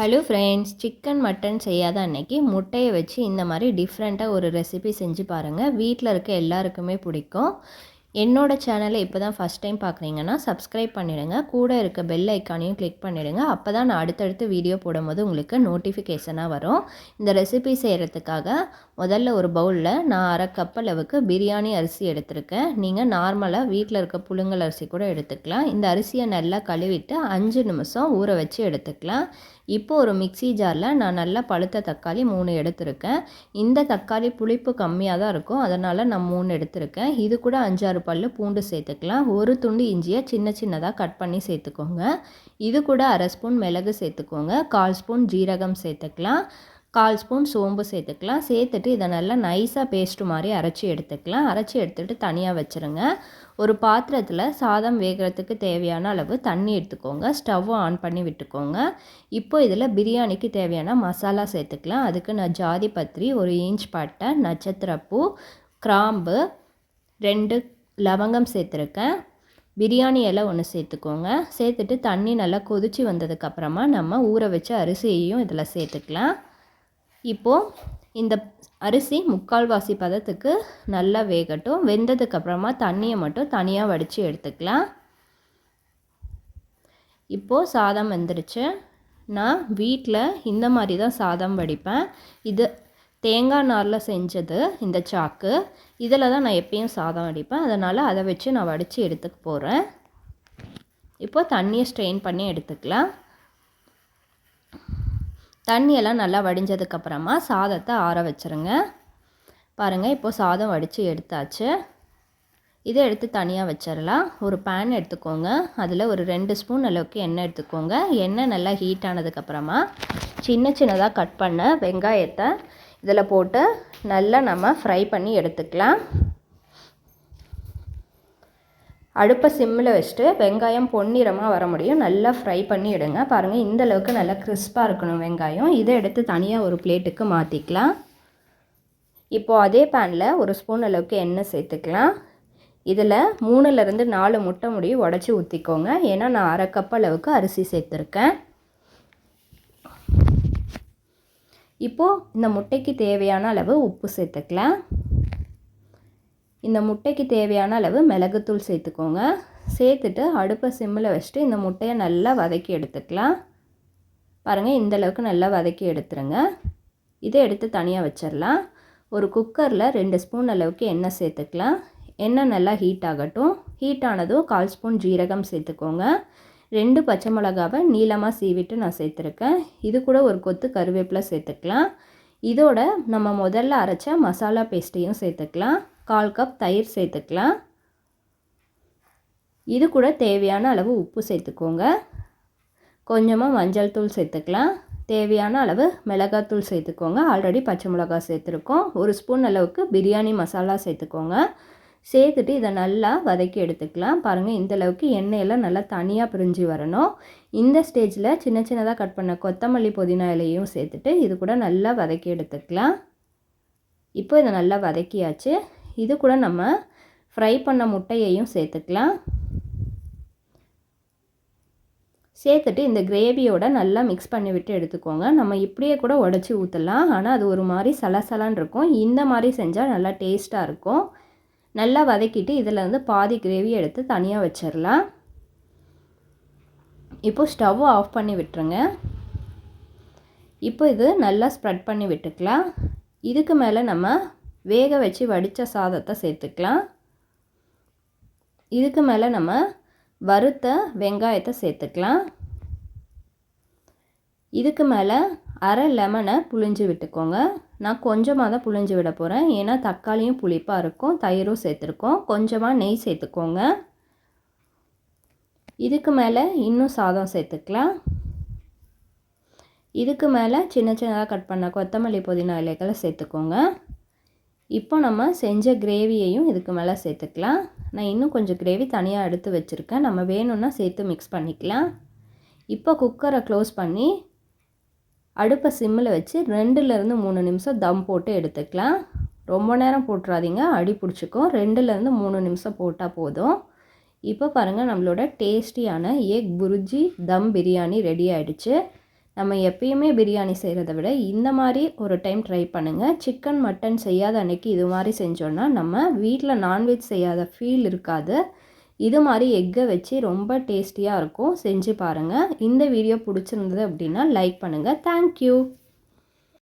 Hello friends chicken mutton செய்யாத அன்னைக்கு முட்டையை வச்சு இந்த மாதிரி டிஃப்ரெண்ட்டாக ஒரு ரெசிபி செஞ்சு பாருங்கள் வீட்டில் இருக்க எல்லாருக்குமே பிடிக்கும். என்னோட சேனலை இப்போ தான் ஃபஸ்ட் டைம் பார்க்குறீங்கன்னா சப்ஸ்கிரைப் பண்ணிவிடுங்க கூட இருக்க பெல் ஐக்கானையும் கிளிக் பண்ணிவிடுங்க அப்போ தான் நான் அடுத்தடுத்து வீடியோ போடும்போது உங்களுக்கு நோட்டிஃபிகேஷனாக வரும். இந்த ரெசிபி செய்கிறதுக்காக முதல்ல ஒரு பவுலில் நான் அரை கப் அளவுக்கு பிரியாணி அரிசி எடுத்திருக்கேன். நீங்கள் நார்மலாக வீட்டில் இருக்க புழுங்கல் அரிசி கூட எடுத்துக்கலாம். இந்த அரிசியை நல்லா கழுவிட்டு அஞ்சு நிமிஷம் ஊற வச்சு எடுத்துக்கலாம். இப்போ ஒரு மிக்சி ஜாரில் நான் நல்லா பழுத்த தக்காளி மூணு எடுத்திருக்கேன். இந்த தக்காளி புளிப்பு கம்மியாக தான் இருக்கும். அதனால் நான் மூணு எடுத்திருக்கேன். இது கூட அஞ்சாறு பல் பூண்டு சேர்த்துக்கலாம். ஒரு துண்டு இஞ்சியை சின்ன சின்னதாக கட் பண்ணி சேர்த்துக்கோங்க. இது கூட அரை ஸ்பூன் மிளகு சேர்த்துக்கோங்க. கால் ஸ்பூன் ஜீரகம் சேர்த்துக்கலாம். கால் ஸ்பூன் சோம்பு சேர்த்துக்கலாம். சேர்த்துட்டு இதை நல்லா நைஸாக பேஸ்ட்டு மாதிரி அரைச்சி எடுத்துக்கலாம். அரைச்சி எடுத்துகிட்டு தனியாக வச்சுருங்க. ஒரு பாத்திரத்தில் சாதம் வேகிறதுக்கு தேவையான அளவு தண்ணி எடுத்துக்கோங்க. ஸ்டவ்வை ஆன் பண்ணி விட்டுக்கோங்க. இப்போ இதில் பிரியாணிக்கு தேவையான மசாலா சேர்த்துக்கலாம். அதுக்கு நான் ஜாதி பத்திரி ஒரு இன்ச் பட்டை நட்சத்திரப்பூ கிராம்பு ரெண்டு லவங்கம் சேர்த்துருக்கேன். பிரியாணி இலை ஒன்று சேர்த்துக்கோங்க. சேர்த்துட்டு தண்ணி நல்லா கொதித்து வந்ததுக்கப்புறமா நம்ம ஊற வச்ச அரிசியையும் இதில் சேர்த்துக்கலாம். இப்போது இந்த அரிசி முக்கால்வாசி பதத்துக்கு நல்லா வேகட்டும். வெந்ததுக்கப்புறமா தண்ணியை மட்டும் தனியாக வடித்து எடுத்துக்கலாம். இப்போது சாதம் வந்துருச்சு. நான் வீட்டில் இந்த மாதிரி தான் சாதம் வடிப்பேன். இது தேங்காய் நாரில் செஞ்சது இந்த சாக்கு. இதில் தான் நான் எப்பயும் சாதம் வடிப்பேன். அதனால் அதை வச்சு நான் வடித்து எடுத்துக்க போகிறேன் இப்போது தண்ணியை ஸ்ட்ரெயின் பண்ணி எடுத்துக்கலாம். தண்ணியெல்லாம் நல்லா வடிஞ்சதுக்கப்புறமா சாதத்தை ஆற வச்சுருங்க. பாருங்கள் இப்போது சாதம் வடித்து எடுத்தாச்சு. இதை எடுத்து தனியாக வச்சிடலாம் ஒரு பேன் எடுத்துக்கோங்க. அதில் ஒரு ரெண்டு ஸ்பூன் அளவுக்கு எண்ணெய் எடுத்துக்கோங்க. எண்ணெய் நல்லா ஹீட் ஆனதுக்கப்புறமா சின்ன சின்னதாக கட் பண்ண வெங்காயத்தை இதில் போட்டு நல்லா நம்ம ஃப்ரை பண்ணி எடுத்துக்கலாம். அடுப்பை சிம்மில் வச்சுட்டு வெங்காயம் பொன்னிறமாக வர முடியும். நல்லா ஃப்ரை பண்ணி எடுங்க. பாருங்கள் இந்த அளவுக்கு நல்லா கிறிஸ்பாக இருக்கணும் வெங்காயம். இதை எடுத்து தனியாக ஒரு பிளேட்டுக்கு மாற்றிக்கலாம் இப்போது அதே பேனில் ஒரு ஸ்பூன் அளவுக்கு எண்ணெய் சேர்த்துக்கலாம். இதில் மூணுலேருந்து நாலு முட்டை முடி உடச்சி ஊற்றிக்கோங்க ஏன்னா நான் அரை கப் அளவுக்கு அரிசி சேர்த்துருக்கேன். இப்போது இந்த முட்டைக்கு தேவையான அளவு உப்பு சேர்த்துக்கலாம். இந்த முட்டைக்கு தேவையான அளவு மிளகுத்தூள் சேர்த்துக்கோங்க. சேர்த்துட்டு அடுப்பை சிம்மில் வச்சுட்டு இந்த முட்டையை நல்லா வதக்கி எடுத்துக்கலாம். பாருங்கள் இந்த அளவுக்கு நல்லா வதக்கி எடுத்துருங்க. இதை எடுத்து தனியாக வச்சிடலாம். ஒரு குக்கரில் ரெண்டு ஸ்பூன் அளவுக்கு எண்ணெய் சேர்த்துக்கலாம். எண்ணெய் நல்லா ஹீட் ஆகட்டும். ஹீட் ஆனதும் கால் ஸ்பூன் ஜீரகம் சேர்த்துக்கோங்க. ரெண்டு பச்சை மிளகாவை நீளமாக சீவிட்டு நான் சேர்த்துருக்கேன். இது கூட ஒரு கொத்து கருவேப்பிலை சேர்த்துக்கலாம். இதோட நம்ம முதல்ல அரைச்ச மசாலா பேஸ்ட்டையும் சேர்த்துக்கலாம். கால் கப் தயிர் சேர்த்துக்கலாம். இது கூட தேவையான அளவு உப்பு சேர்த்துக்கோங்க. கொஞ்சமாக மஞ்சள் தூள் சேர்த்துக்கலாம். தேவையான அளவு மிளகாத்தூள் சேர்த்துக்கோங்க. ஆல்ரெடி பச்சை மிளகாய் சேர்த்துருக்கோம். ஒரு ஸ்பூன் அளவுக்கு பிரியாணி மசாலா சேர்த்துக்கோங்க. சேர்த்துட்டு இதை நல்லா வதக்கி எடுத்துக்கலாம். பாருங்கள் இந்த அளவுக்கு எண்ணெயெல்லாம் நல்லா தனியாக பிரிஞ்சு வரணும். இந்த ஸ்டேஜில் சின்ன சின்னதாக கட் பண்ண கொத்தமல்லி புதினா இலையும் சேர்த்துட்டு இது கூட நல்லா வதக்கி எடுத்துக்கலாம். இப்போ இதை நல்லா வதக்கியாச்சு. இது கூட நம்ம ஃப்ரை பண்ண முட்டையையும் சேர்த்துக்கலாம். சேர்த்துட்டு இந்த கிரேவியோட நல்லா மிக்ஸ் பண்ணி விட்டு எடுத்துக்கோங்க. நம்ம இப்படியே கூட உடச்சி ஊற்றலாம் ஆனால் அது ஒரு மாதிரி சலசலான் இருக்கும். இந்த மாதிரி செஞ்சால் நல்லா டேஸ்ட்டாக இருக்கும். நல்லா வதக்கிட்டு இதில் வந்து பாதி கிரேவி எடுத்து தனியாக வச்சிடலாம் இப்போது ஸ்டவ் ஆஃப் பண்ணி விட்டுருங்க. இப்போ இது நல்லா ஸ்ப்ரெட் பண்ணி விட்டுக்கலாம். இதுக்கு மேலே நம்ம வேக வச்சு வடித்த சாதத்தை சேர்த்துக்கலாம். இதுக்கு மேலே நம்ம வறுத்த வெங்காயத்தை சேர்த்துக்கலாம். இதுக்கு மேலே அரை லெமனை புழிஞ்சு விட்டுக்கோங்க. நான் கொஞ்சமாக தான் புழிஞ்சு விட போகிறேன் ஏன்னா தக்காளியும் புளிப்பாக இருக்கும் தயிரும் சேர்த்துருக்கோம். கொஞ்சமாக நெய் சேர்த்துக்கோங்க. இதுக்கு மேலே இன்னும் சாதம் சேர்த்துக்கலாம். இதுக்கு மேலே சின்ன சின்னதாக கட் பண்ண கொத்தமல்லி புதினா இலைகளை சேர்த்துக்கோங்க. இப்போ நம்ம செஞ்ச கிரேவியையும் இதுக்கு மேலே சேர்த்துக்கலாம். நான் இன்னும் கொஞ்சம் கிரேவி தனியாக எடுத்து வச்சுருக்கேன். நம்ம வேணும்னா சேர்த்து மிக்ஸ் பண்ணிக்கலாம். இப்போ குக்கரை க்ளோஸ் பண்ணி அடுப்பை சிம்மில் வச்சு ரெண்டுலேருந்து மூணு நிமிஷம் தம் போட்டு எடுத்துக்கலாம். ரொம்ப நேரம் போட்டுறாதீங்க. அடி பிடிச்சிக்கும். ரெண்டுலேருந்து மூணு நிமிஷம் போட்டால் போதும். இப்போ பாருங்கள் நம்மளோட டேஸ்டியான எக் புருஜி தம் பிரியாணி ரெடி ஆகிடுச்சு நம்ம எப்பயுமே பிரியாணி செய்கிறத விட இந்த மாதிரி ஒரு டைம் ட்ரை பண்ணுங்கள் சிக்கன் மட்டன் செய்யாத அன்னைக்கு இது மாதிரி செஞ்சோன்னா நம்ம வீட்டில் நான்வெஜ் செய்யாத ஃபீல் இருக்காது. இது மாதிரி எக்கை வச்சு ரொம்ப டேஸ்டியாக இருக்கும். செஞ்சு பாருங்கள் இந்த வீடியோ பிடிச்சிருந்தது அப்படின்னா லைக் பண்ணுங்கள் தேங்க்யூ